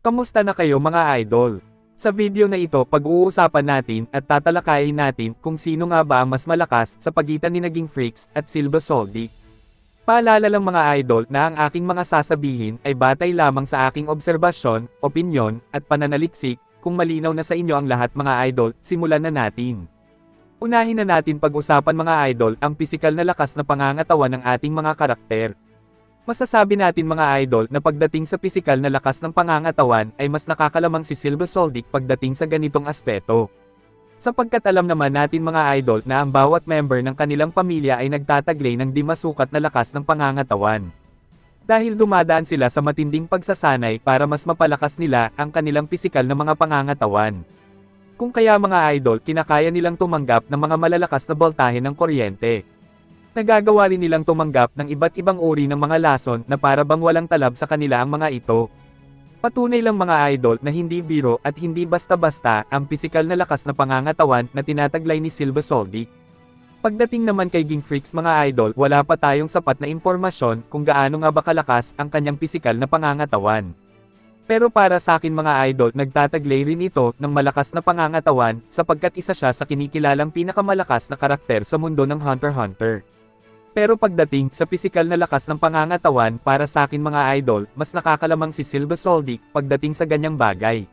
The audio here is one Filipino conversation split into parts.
Kamusta na kayo mga idol? Sa video na ito pag-uusapan natin at tatalakayin natin kung sino nga ba ang mas malakas sa pagitan ni Naging Freaks at Silva Soldi. Paalala lang mga idol na ang aking mga sasabihin ay batay lamang sa aking obserbasyon, opinyon, at pananaliksik, kung malinaw na sa inyo ang lahat mga idol, simulan na natin. Unahin na natin pag-usapan mga idol ang pisikal na lakas na pangangatawan ng ating mga karakter. Masasabi natin mga idol na pagdating sa pisikal na lakas ng pangangatawan ay mas nakakalamang si Silva Soldic pagdating sa ganitong aspeto. Sapagkat alam naman natin mga idol na ang bawat member ng kanilang pamilya ay nagtataglay ng di masukat na lakas ng pangangatawan. Dahil dumadaan sila sa matinding pagsasanay para mas mapalakas nila ang kanilang pisikal na mga pangangatawan. Kung kaya mga idol kinakaya nilang tumanggap ng mga malalakas na boltahe ng kuryente. Nagagawa rin nilang tumanggap ng iba't ibang uri ng mga lason na para bang walang talab sa kanila ang mga ito. Patunay lang mga idol na hindi biro at hindi basta-basta ang pisikal na lakas na pangangatawan na tinataglay ni Silva Soldi. Pagdating naman kay Ging Freaks mga idol, wala pa tayong sapat na impormasyon kung gaano nga ba kalakas ang kanyang pisikal na pangangatawan. Pero para sa akin mga idol, nagtataglay rin ito ng malakas na pangangatawan sapagkat isa siya sa kinikilalang pinakamalakas na karakter sa mundo ng Hunter x Hunter. Pero pagdating sa pisikal na lakas ng pangangatawan para sa akin mga idol, mas nakakalamang si Silva Soldic pagdating sa ganyang bagay.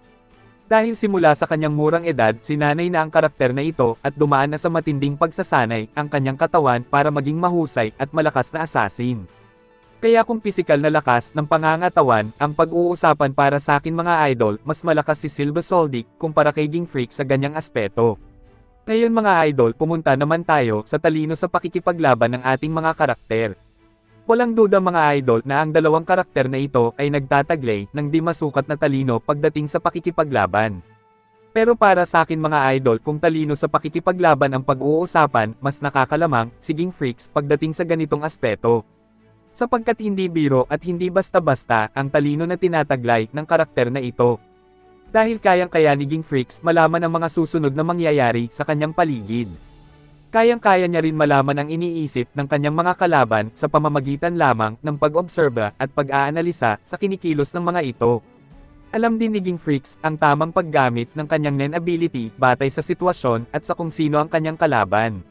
Dahil simula sa kanyang murang edad, sinanay na ang karakter na ito at dumaan na sa matinding pagsasanay ang kanyang katawan para maging mahusay at malakas na assassin. Kaya kung pisikal na lakas ng pangangatawan ang pag-uusapan para sa akin mga idol, mas malakas si Silva Soldic kumpara kay Ging Freak sa ganyang aspeto. Ngayon mga idol, pumunta naman tayo sa talino sa pakikipaglaban ng ating mga karakter. Walang duda mga idol na ang dalawang karakter na ito ay nagtataglay ng di masukat na talino pagdating sa pakikipaglaban. Pero para sa akin mga idol kung talino sa pakikipaglaban ang pag-uusapan, mas nakakalamang, siging freaks pagdating sa ganitong aspeto. Sapagkat hindi biro at hindi basta-basta ang talino na tinataglay ng karakter na ito. Dahil kayang-kaya ni Ging Freaks malaman ang mga susunod na mangyayari sa kanyang paligid. Kayang-kaya niya rin malaman ang iniisip ng kanyang mga kalaban sa pamamagitan lamang ng pag-obserba at pag-aanalisa sa kinikilos ng mga ito. Alam din ni Ging Freaks ang tamang paggamit ng kanyang Nen ability batay sa sitwasyon at sa kung sino ang kanyang kalaban.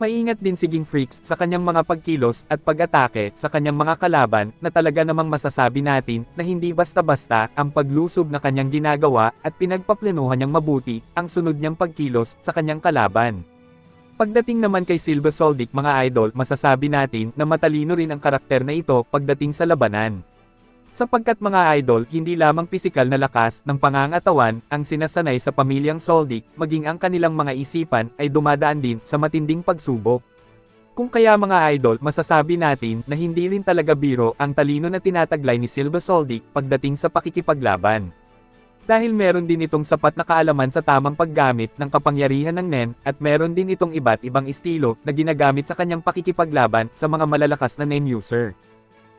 Maingat din si Ging Freaks sa kanyang mga pagkilos at pag-atake sa kanyang mga kalaban na talaga namang masasabi natin na hindi basta-basta ang paglusob na kanyang ginagawa at pinagpaplanuhan niyang mabuti ang sunod niyang pagkilos sa kanyang kalaban. Pagdating naman kay Silva Soldic mga idol masasabi natin na matalino rin ang karakter na ito pagdating sa labanan. Sapagkat mga idol, hindi lamang pisikal na lakas ng pangangatawan ang sinasanay sa pamilyang Soldic, maging ang kanilang mga isipan ay dumadaan din sa matinding pagsubok. Kung kaya mga idol, masasabi natin na hindi rin talaga biro ang talino na tinataglay ni Silva Soldic pagdating sa pakikipaglaban. Dahil meron din itong sapat na kaalaman sa tamang paggamit ng kapangyarihan ng Nen, at meron din itong iba't ibang estilo na ginagamit sa kanyang pakikipaglaban sa mga malalakas na Nen user.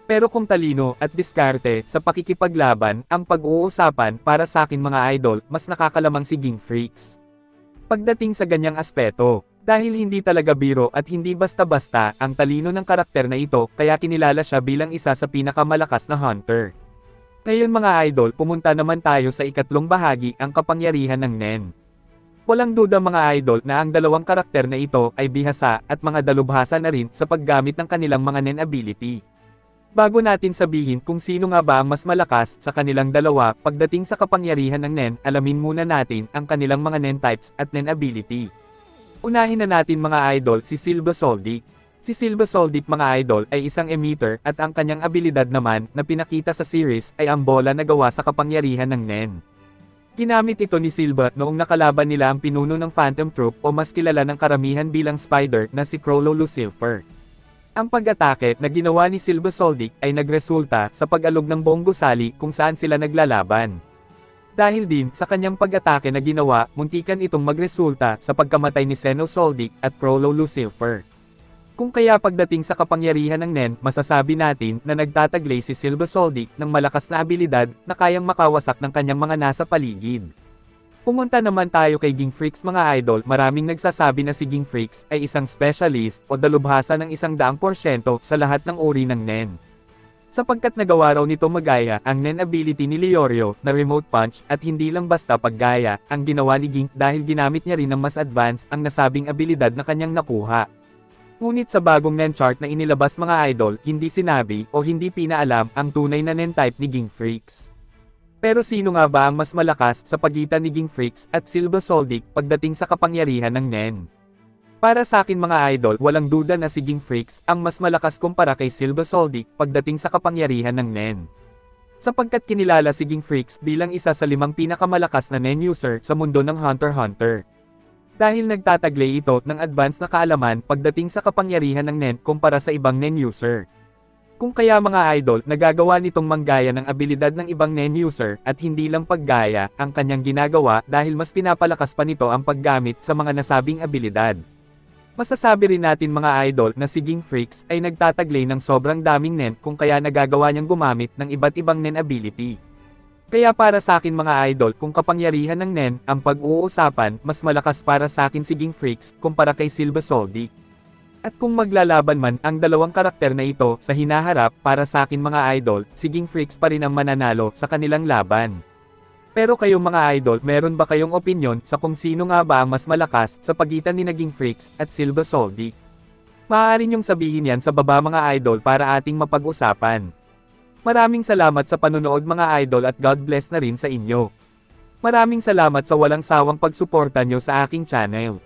Pero kung talino at diskarte sa pakikipaglaban ang pag-uusapan para sa akin mga idol, mas nakakalamang si Ging Freaks. Pagdating sa ganyang aspeto, dahil hindi talaga biro at hindi basta-basta ang talino ng karakter na ito, kaya kinilala siya bilang isa sa pinakamalakas na hunter. Ngayon mga idol, pumunta naman tayo sa ikatlong bahagi ang kapangyarihan ng Nen. Walang duda mga idol na ang dalawang karakter na ito ay bihasa at mga dalubhasa na rin sa paggamit ng kanilang mga Nen ability. Bago natin sabihin kung sino nga ba ang mas malakas sa kanilang dalawa pagdating sa kapangyarihan ng Nen, alamin muna natin ang kanilang mga Nen types at Nen ability. Unahin na natin mga idol si Silva Soldic. Si Silva Soldic mga idol ay isang emitter at ang kanyang abilidad naman na pinakita sa series ay ang bola na gawa sa kapangyarihan ng Nen. Ginamit ito ni Silva noong nakalaban nila ang pinuno ng Phantom Troop o mas kilala ng karamihan bilang Spider na si Crollo Lucifer. Ang pag-atake na ginawa ni Silva Soldic ay nagresulta sa pag-alog ng buong gusali kung saan sila naglalaban. Dahil din sa kanyang pag-atake na ginawa, muntikan itong magresulta sa pagkamatay ni Seno Soldic at Prolo Lucifer. Kung kaya pagdating sa kapangyarihan ng Nen, masasabi natin na nagtataglay si Silva Soldic ng malakas na abilidad na kayang makawasak ng kanyang mga nasa paligid. Pumunta naman tayo kay Ging Freaks mga idol, maraming nagsasabi na si Ging Freaks ay isang specialist o dalubhasa ng isang daang porsyento sa lahat ng uri ng NEN. Sapagkat nagawa raw nito magaya ang Nen ability ni Leorio na remote punch at hindi lang basta paggaya ang ginawa ni Ging dahil ginamit niya rin ng mas advanced ang nasabing abilidad na kanyang nakuha. Ngunit sa bagong Nen chart na inilabas mga idol, hindi sinabi o hindi pinaalam ang tunay na Nen type ni Ging Freaks. Pero sino nga ba ang mas malakas sa pagitan ni Ging Freaks at Silva Soldic pagdating sa kapangyarihan ng Nen? Para sa akin mga idol, walang duda na si Ging Freaks ang mas malakas kumpara kay Silva Soldic pagdating sa kapangyarihan ng Nen. Sapagkat kinilala si Ging Freaks bilang isa sa limang pinakamalakas na Nen user sa mundo ng Hunter x Hunter. Dahil nagtataglay ito ng advanced na kaalaman pagdating sa kapangyarihan ng Nen kumpara sa ibang Nen user. Kung kaya mga idol, nagagawa nitong manggaya ng abilidad ng ibang NEN user at hindi lang paggaya ang kanyang ginagawa dahil mas pinapalakas pa nito ang paggamit sa mga nasabing abilidad. Masasabi rin natin mga idol na si Ging Freaks ay nagtataglay ng sobrang daming NEN kung kaya nagagawa niyang gumamit ng iba't ibang NEN ability. Kaya para sa akin mga idol kung kapangyarihan ng NEN ang pag-uusapan mas malakas para sa akin si Ging Freaks kumpara kay Silva Soldic. At kung maglalaban man ang dalawang karakter na ito sa hinaharap para sa akin mga idol, si Ging Freaks pa rin ang mananalo sa kanilang laban. Pero kayo mga idol, meron ba kayong opinion sa kung sino nga ba ang mas malakas sa pagitan ni Naging Freaks at Silva Soldi? Maaari niyong sabihin yan sa baba mga idol para ating mapag-usapan. Maraming salamat sa panonood mga idol at God bless na rin sa inyo. Maraming salamat sa walang sawang pagsuporta nyo sa aking channel.